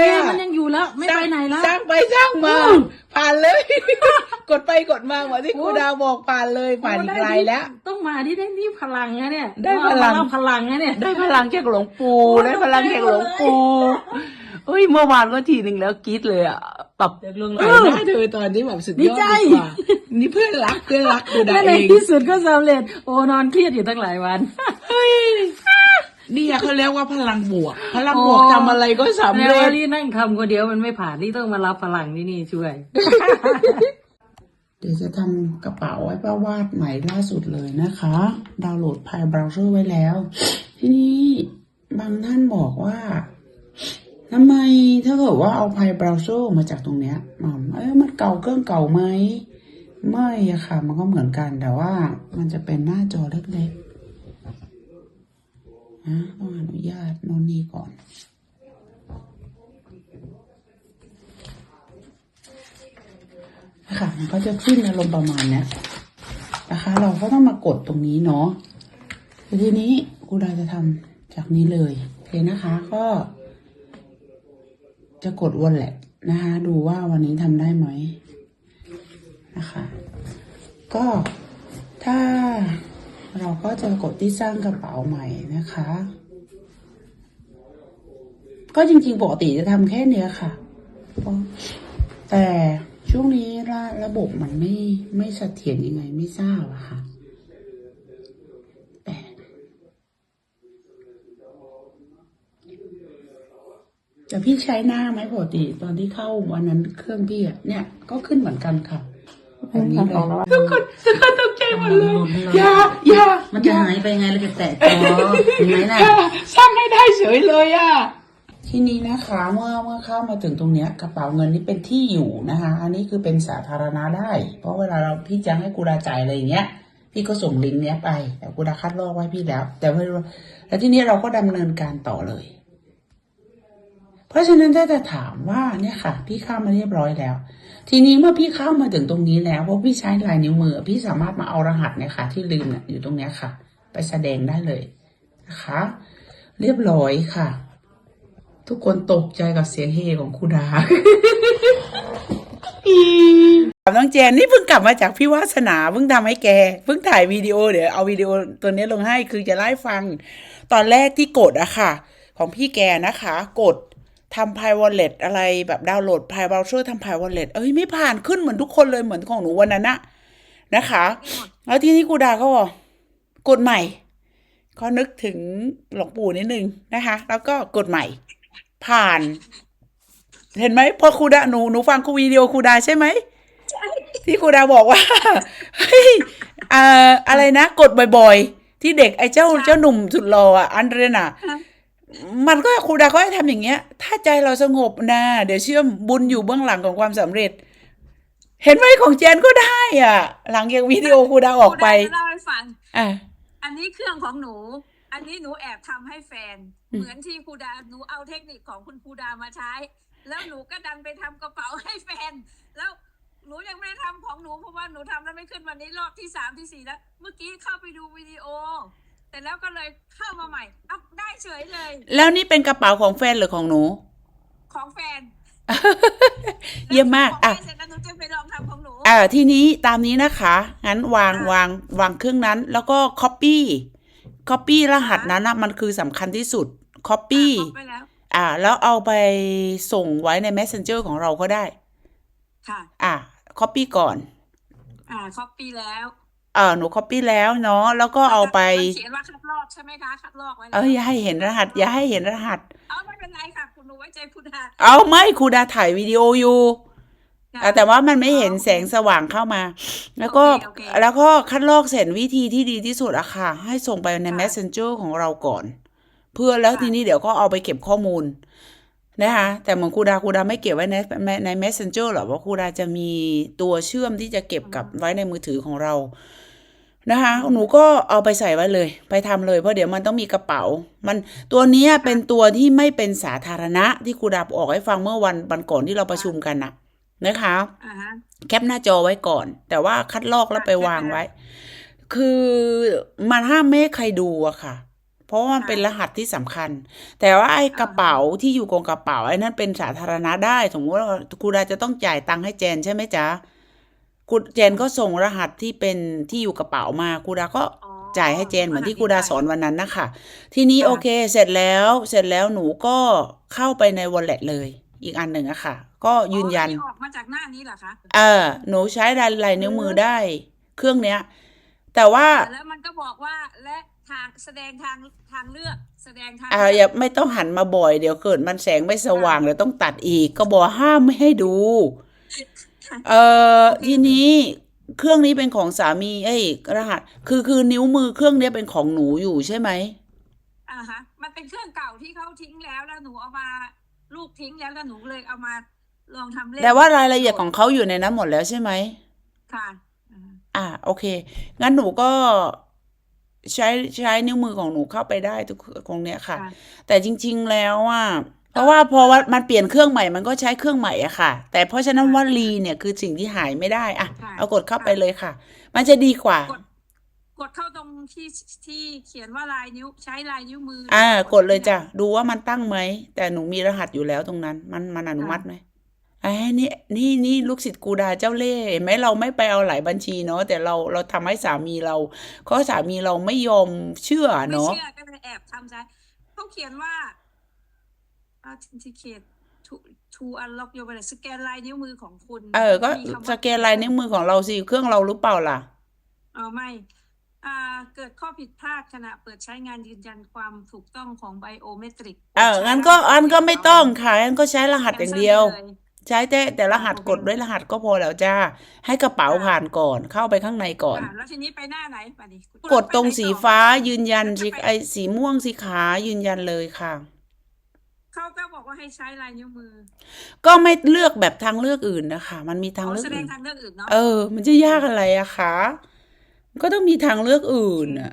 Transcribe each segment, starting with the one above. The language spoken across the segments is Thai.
เลยโออะคมันยังอยู่แล้ว ไม่ไปไหนแล้ว สร้างไปสร้างมา อืมผ่านเลย กดไปกดมาเหมือนที่ครูดาวบอกผ่านเลยผ่านอีกไกลแล้ว ต้องมาที่ได้ที่พลังนะเนี่ยได้พลังเราพลังนะเนี่ย ได้พลังจากหลวงปู่โอ้ยได้พลังจากหลวงปู่เฮ้ยเมื่อวานก็ทีหนึ่งแล้วกรี๊ดเลยอะแบบเด็กลงเออ หน้าเธอตอนนี้แบบสุดดียอดใจดีกว่านี่เพื่อนรักเพื่อนรักครูดาและวในเอง ที่สุดก็สำเร็จ โอ้นอนเครียดอยู่ตั้งหลายวัน นี่เขาเรียกว่าพลังบวก พลังบวกทำอะไรก็สำแล้เร็วจนี่นั่งทำคนเดียวมันไม่ผ่านนี่ต้องมารับพลังที่นี่ช่วย เดี๋ยวจะทำกระเป๋าไว้ป้าวาดใหม่ล่าสุดเลยนะคะ ดาวน์โหลดพายเบราว์เซอร์ไว้แล้ว ทีนี้บางท่านบอกว่าทำไมถ้าเกิดว่าเอาพายเบราว์เซอร์มาจากตรงเนี้ยอืมเอ้ยมันเก่าเครื่องเก่าไหมไม่อะค่ะ มันก็เหมือนกันแต่ว่ามันจะเป็นหน้าจอเล็กๆ นะต้องอนุญาตโน่นนี่ก่อนค่ะมันก็จะขึ้นอารมณ์ประมาณเนี้ยนะคะ เราก็ต้องมากดตรงนี้เนาะทีนี้ครูดาจะทำจากนี้เลยโอเคนะคะก็ จะกดวนแหละนะคะ ดูว่าวันนี้ทำได้ไหมนะคะ ก็ ก็จะกดที่สร้างกระเป๋าใหม่นะคะ ก็จริงๆปกติจะทำแค่เนี้ยค่ะเพราะแต่ช่วงนี้ระระบบมันไม่ไม่เสถียรยังไงไม่ทราบอะค่ะแต่แต่พี่ใช้หน้าไหมปกติตอนที่เข้าวันนั้นเครื่องพี่อะเนี่ย ก็ขึ้นเหมือนกันค่ะแบบนี้เลยทุกคนทุกคนตก ใจหมดเลยอย่าอย่ามันจะหายไปไงเราจะแตะจอเห็นไหมน่ะสร้างให้ได้เฉยเลยอะทีนี้นะคะเมื่อเมื่อเข้ามาถึงตรงเนี้ยกระเป๋าเงินนี่เป็นที่อยู่นะคะ อันนี้คือเป็นสาธารณะได้ เพราะเวลาเราพี่จะให้กูดาจ่ายอะไรอย่างเงี้ย พี่ก็ส่งลิงก์เนี้ยไปแต่กูดาคัดลอกไว้พี่แล้ว แต่ไม่รู้แล้วทีนี้เราก็ดำเนินการต่อเลย เพราะฉะนั้นถ้าจะถามว่าเนี่ยค่ะ พี่เข้ามาเรียบร้อยแล้ว ทีนี้เมื่อพี่เข้ามาถึงตรงนี้แล้วเพราะพี่ใช้ลายนิ้วมือ พี่สามารถมาเอารหัสเนี่ยค่ะ ที่ลืมน่ยอยู่ตรงเนี้ยค่ะ ไปแสดงได้เลยนะคะ เรียบร้อยค่ะ ทุกคนตกใจกับเสียงเฮของครูดาน้องแจนนี่เพิ่งกลับมาจากพี่วาสนาเพิ่งทำให้แกเพิ่งถ่ายวิดีโอเดี๋ยวเอาวิดีโอตัวนี้ลงให้คือจะไล่ฟัง ตอนแรกที่กดอะค่ะ ของพี่แกนะคะ กด ทำพายวอลเล็ตอะไรแบบดาวน์โหลดพายเบราว์เซอร์ทำพายวอลเล็ตเอ้ยไม่ผ่านขึ้นเหมือนทุกคนเลยเหมือนของหนูวันนั้นนะนะคะ แล้วที่นี่ครูดาก็บอกกดใหม่ก็นึกถึงหลวงปู่นิดนึงนะคะ แล้วก็กดใหม่ ผ่าน เห็นไหมพอครูดาหนูหนูฟังครูวิดีโอครูดาใช่ไหมที่ครูดาบอกว่าเฮ้ยอ่าอะไรนะ กดบ่อย ๆ ที่เด็กไอ้เจ้าเจ้าหนุ่มสุดหล่ออะอันเดรน่ะ มันก็ครูดาก็ให้ทำอย่างเงี้ย ถ้าใจเราสงบนะเดี๋ยวเชื่อมบุญอยู่เบื้องหลังของความสำเร็จ เห็นไหมของเจนก็ได้อะ หลังจากวิดีโอครูดาออกไปครูดาจะเล่าให้ฟังอะอันนี้เครื่องของหนู อันนี้หนูแอบทำให้แฟนอืมเหมือนที่ครูดาหนูเอาเทคนิคของคุณครูดามาใช้ แล้วหนูก็ดันไปทำกระเป๋าให้แฟน แล้วหนูยังไม่ได้ทำของหนูเพราะว่าหนูทำแล้วไม่ขึ้นวันนี้รอบที่สามที่สี่แล้ว เมื่อกี้เข้าไปดูวิดีโอ แต่แล้วก็เลยเข้ามาใหม่เอ้าได้เฉยเลย แล้วนี่เป็นกระเป๋าของแฟนหรือของหนู ของแฟนเยี่ยมมากของอะแฟนเสร็จแล้วหนูจะไปลองทำของหนูอ่าทีนี้ตามนี้นะคะ งั้นวางอะวางวางเครื่องนั้น แล้วก็ copy copy รหัสนั้นนะมันคือสำคัญที่สุด copy อะเอาไปแล้วอ่า แล้วเอาไปส่งไว้ใน messenger ของเราก็ได้ ค่ะ อ่า copy ก่อน อ่าคอปปี้แล้ว เออหนู copy แล้วเนาะแล้วก็เอาไป มันเขียนว่าคัดลอกใช่ไหมคะคัดลอกไว้แล้วเอ้ยอย่าให้เห็นรหัส อย่าให้เห็นรหัส เอาไม่เป็นไรค่ะคุณหนูไว้ใจคุณดาเอาไม่ครูดาถ่ายวิดีโออยู่ค่ะอะแต่ว่ามันไม่เห็นแสงสว่างเข้ามา แล้วก็โอเคแล้วก็คัดลอกเสร็จวิธีที่ดีที่สุดอะค่ะ ให้ส่งไปใน ค่ะ messenger ของเราก่อน เพื่อแล้วค่ะ ทีนี้เดี๋ยวก็เอาไปเก็บข้อมูลนะคะแต่เหมือนครูดาครูดาไม่เก็บไว้ในใน messenger หรอกว่าครูดาจะมีตัวเชื่อมที่จะเก็บกับไว้ในมือถือของเรา นะคะ หนูก็เอาไปใส่ไว้เลย ไปทำเลยเพราะเดี๋ยวมันต้องมีกระเป๋า มันตัวเนี้ยเป็นตัวที่ไม่เป็นสาธารณะที่ครูดาออกให้ฟังเมื่อวันวันก่อนที่เราประชุมกันนะนะคะอ่าฮะแคปหน้าจอไว้ก่อน แต่ว่าคัดลอกแล้วไปวางไว้ คือมันห้ามไม่ให้ใครดูอะค่ะ เพราะว่ามันเป็นรหัสที่สำคัญ แต่ว่าไอ้กระเป๋าที่อยู่กองกระเป๋าไอ้นั่นเป็นสาธารณะได้ สมมติว่าครูดาจะต้องจ่ายตังค์ให้เจนใช่ไหมจ๊ะ ครูเจนก็ส่งรหัสที่เป็นที่อยู่กระเป๋ามาครูดาก็อ๋อจ่ายให้เจนเหมือนที่ครูดาสอนวันนั้นนะคะทีนี้ค่ะโอเค เสร็จแล้วเสร็จแล้วหนูก็เข้าไปใน wallet เลยอีกอันหนึ่งอะค่ะ ก็ยืนยันอ๋ออัออกมาจากหน้านี้เหรอคะเออหนูใช้ลายลายนิ้วมือได้ เครื่องเนี้ย แต่ว่าแล้วมันก็บอกว่าและทางแสดงทางทางเลือกแสดงทางอ่าอย่าไม่ต้องหันมาบ่อยเดี๋ยวเกิดมันแสงไม่สว่างเดี๋ยวต้องตัดอีก ก็บอกห้ามไม่ให้ดู เอ่อทีนี้เครื่องนี้เป็นของสามีเอ้ยรหัส คือคือนิ้วมือเครื่องเนี้ยเป็นของหนูอยู่ใช่ไหมอ่าฮะ มันเป็นเครื่องเก่าที่เขาทิ้งแล้วแล้วหนูเอามาลูกทิ้งแล้วแล้วหนูเลยเอามาลองทำเล่นแต่ว่ารายละเอียดของเขาอยู่ในนั้นหมดแล้วใช่ไหมค่ะอ่าอ่าโอเค งั้นหนูก็ใช้ใช้นิ้วมือของหนูเข้าไปได้ทุกตรงเนี้ยค่ะ ค่ะ แต่จริง ๆ แล้วอะ เพราะว่าพอว่ามันเปลี่ยนเครื่องใหม่มันก็ใช้เครื่องใหม่อะค่ะ แต่เพราะฉะนั้นค่ะวลีเนี่ยคือสิ่งที่หายไม่ได้อะค่ะเอากดเข้าค่ะไปเลยค่ะ มันจะดีกว่ากดกดเข้าตรงที่ที่เขียนว่าลายนิ้วใช้ลายนิ้วมืออ่าอ่า กดเลยจ้ะดูว่ามันตั้งไหมแต่หนูมีรหัสอยู่แล้วตรงนั้น มันมันอนุมัติไหมไอ้นี่นี่นี่ลูกศิษย์กูดาเจ้าเล่ห์เห็นไหมเราไม่ไปเอาหลายบัญชีเนาะแต่เราเราทำให้สามีเราเพราะสามีเราไม่ยอมเชื่อไม่เนาะเชื่อก็เลยแอบทำใช้เขาเขียนว่า authenticate to to unlock your wallet สแกนลายนิ้วมือของคุณเออ ก็มีคำว่า สแกนลายนิ้วมือของเราสิ เครื่องเราหรือเปล่าล่ะ เออไม่อ่าเกิดข้อผิดพลาดขณะเปิดใช้งานยืนยันความถูกต้องของไบโอเมตริกเอองั้นก็อันก็ไม่ต้องค่ะงั้นก็ใช้รหัสอย่างเดียวเลยใช้แต่แต่รหัสโอเคกดด้วยรหัสก็พอแล้วจ้า ให้กระเป๋าค่ะผ่านก่อน เข้าไปข้างในก่อนอ่าแล้วทีนี้ไปหน้าไหนไปดิคุณกดตรงไปไหนสีต่อ ฟ้ายืนยันแล้วจะสิไปไอสีม่วงสีขายืนยันเลยค่ะ เขาก็บอกว่าให้ใช้ลายนิ้วมือ ก็ไม่เลือกแบบทางเลือกอื่นนะคะ มันมีทางอ๋อเลือกแสดอื่งนทางเลือกอื่นเนาะเออ มันจะยากอะไรอะคะมันก็ต้องมีทางเลือกอื่นอะ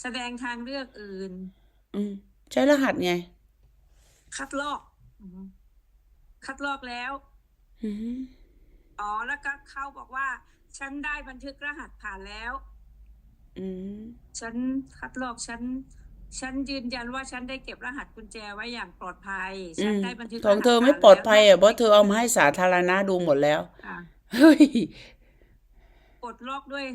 แสดงทางเลือกอื่น อืมใช้รหัสไง คัดลอกอืมคัดลอกแล้วอืมอ๋อแล้วก็เขาบอกว่า ฉันได้บันทึกรหัสผ่านแล้ว อืมฉันคัดลอกฉัน ฉันยืนยันว่าฉันได้เก็บรหัสกุญแจไว้อย่างปลอดภัยอืฉันมได้บันทึกของเธอรหัสไม่ผ่านปลอดภัยแล้วอะเพราะเธอเอามาให้สาธารณะดูหมดแล้วอะเฮ้ยปลดล็อกด้วย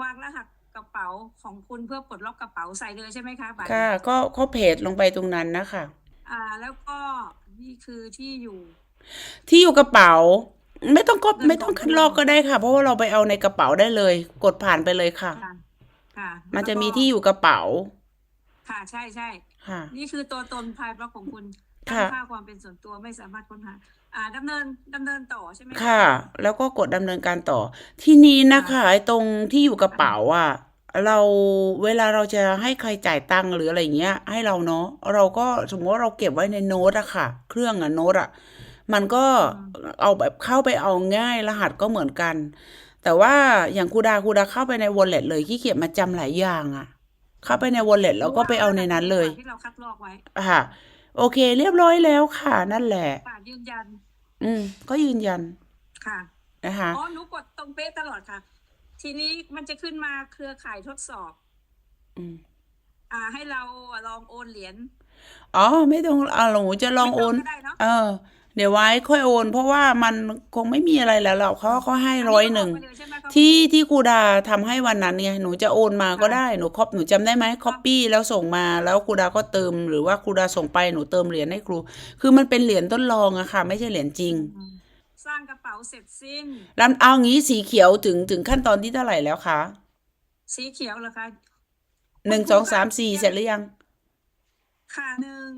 วางรหัสกระเป๋าของคุณเพื่อปลดล็อกกระเป๋าใส่เลยใช่ไหมคะบัตรค่ะก็ก็เพจลงไปตรงนั้นนะคะอ่า แล้วก็นี่คือที่อยู่ ที่อยู่กระเป๋า ไม่ต้องก็เงินไม่ต้องของคัดลอกก็ได้ค่ะ เพราะว่าเราไปเอาในกระเป๋าได้เลย กดผ่านไปเลยค่ะ ค่ะค่ะมันจะแล้วก็มีที่อยู่กระเป๋า ค่ะใช่ใช่ค่ะ นี่คือตัวตนภายบล็อกของคุณค่ะตั้งค่าความเป็นส่วนตัวไม่สามารถค้นหา อ่าดำเนินดำเนินต่อใช่ไหม ค่ะ แล้วก็กดดำเนินการต่อ ทีนี้นะคะไอ้ตรงที่อยู่กระเป๋าอะ เราเวลาเราจะให้ใครจ่ายตังค์หรืออะไรเงี้ย ให้เราเนาะเราก็สมมติว่าเราเก็บไว้ในโน้ตอะค่ะ เครื่องอะโน้ตอะมันก็เอาแบบเข้าไปเอาง่ายรหัสก็เหมือนกัน แต่ว่าอย่างครูดาครูดาเข้าไปใน wallet เลยขี้เกียจมาจำหลายอย่างอะ เข้าไปใน wallet แล้วก็ไปเอาในนั้นเลยที่เราคัดลอกไว้ค่ะ โอเค เรียบร้อยแล้วค่ะ นั่นแหละค่ะยืนยัน อืม ก็ยืนยันค่ะนะคะอ๋อหนูกดตรงเป๊ะตลอดค่ะ ทีนี้มันจะขึ้นมาเครือข่ายทดสอบ อืม อ่า ให้เราลองโอนเหรียญอ๋อไม่ต้องเอาหนูจะลองโอนไม่ต้ก็ได้เนาะเออ เดี๋ยวไว้ค่อยโอน เพราะว่ามันคงไม่มีอะไรแล้วหรอกเขาเขาให้ร้อยหนึ่งก็บกไปเลยใช่ไหมคะที่ที่ครูดาทำให้วันนั้นไงหนูจะโอนมาก็ได้หนูครบหนูจำได้ไหมคอปปี้แล้วส่งมาแล้วครูดาก็เติม หรือว่าครูดาส่งไปหนูเติมเหรียญให้ครู คือมันเป็นเหรียญทดลองอะค่ะ ไม่ใช่เหรียญจริงอืมสร้างกระเป๋าเสร็จสิ้นแล้วเอางี้สีเขียวถึงถึงขั้นตอนที่เท่าไหร่แล้วคะสีเขียวเหรอคะหนึ่งสองสามสี่เสร็จหรือยัง ค่ะหนึ่ง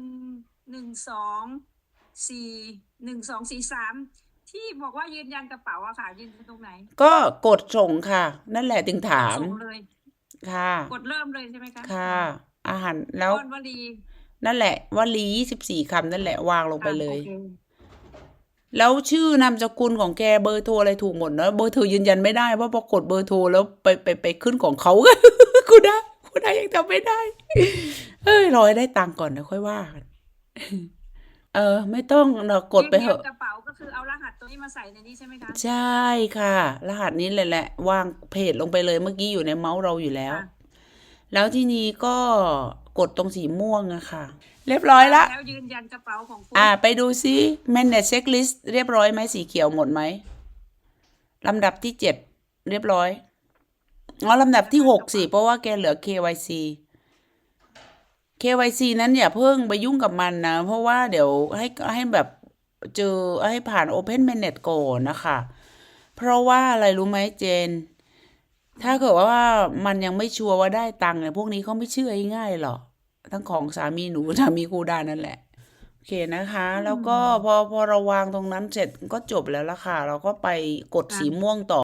หนึ่งสอง สี่หนึ่งสองสี่สามที่บอกว่ายืนยันกระเป๋าอะค่ะ ยืนยันตรงไหนก็กดส่งค่ะ นั่นแหละถึงถาม ส่งเลย ค่ะ กดเริ่มเลยใช่ไหมคะค่ะ อาหารแล้วก้อนวลีนั่นแหละวลียี่สิบสี่คำนั่นแหละวางลงไปเลย อะโอคแล้วชื่อนามสกุลของแกเบอร์โทรอะไรถูกหมดเนอะเบอร์โทรยืนยันไม่ได้เพราะพอกดเบอร์โทรแล้วไปไปไปขึ้นของเขาคุณได้คุณได้ยังจำไม่ได้ เอ้ยรอให้ได้ตังค์ก่อนนะค่อยว่ากัน เออ ไม่ต้องเรากดไปเหอะยืนยันกระเป๋าก็คือเอารหัสตัวนี้มาใส่ในนี้ใช่ไหมคะใช่ค่ะ รหัสนี้แหละแหละ วางเพจลงไปเลยเมื่อกี้อยู่ในเมาส์เราอยู่แล้วค่ะแล้วทีนี้ก็กดตรงสีม่วงอะค่ะ เรียบร้อยละ แล้วยืนยันกระเป๋าของคุณอ่า ไปดูซิ manage checklist เรียบร้อยไหมสีเขียวหมดไหมลำดับที่เจ็ดเรียบร้อยอ๋อลำดับที่หกสิเพราะว่าแกเหลือ KYC KYC นั้นอย่าเพิ่งไปยุ่งกับมันนะ เพราะว่าเดี๋ยวให้ให้แบบเจอให้ผ่าน Open Manage ก่อนนะคะ เพราะว่าอะไรรู้ไหมเจน ถ้าเกิดว่ามันยังไม่ชัวร์ว่าได้ตังค์เนี่ยพวกนี้เขาไม่เชื่อง่ายหรอกทั้งของสามีหนูสามีครูดานั่นแหละโอเคนะคะ แล้วก็พอพอเราวางตรงนั้นเสร็จก็จบแล้วละค่ะ เราก็ไปกดสีม่วงต่อ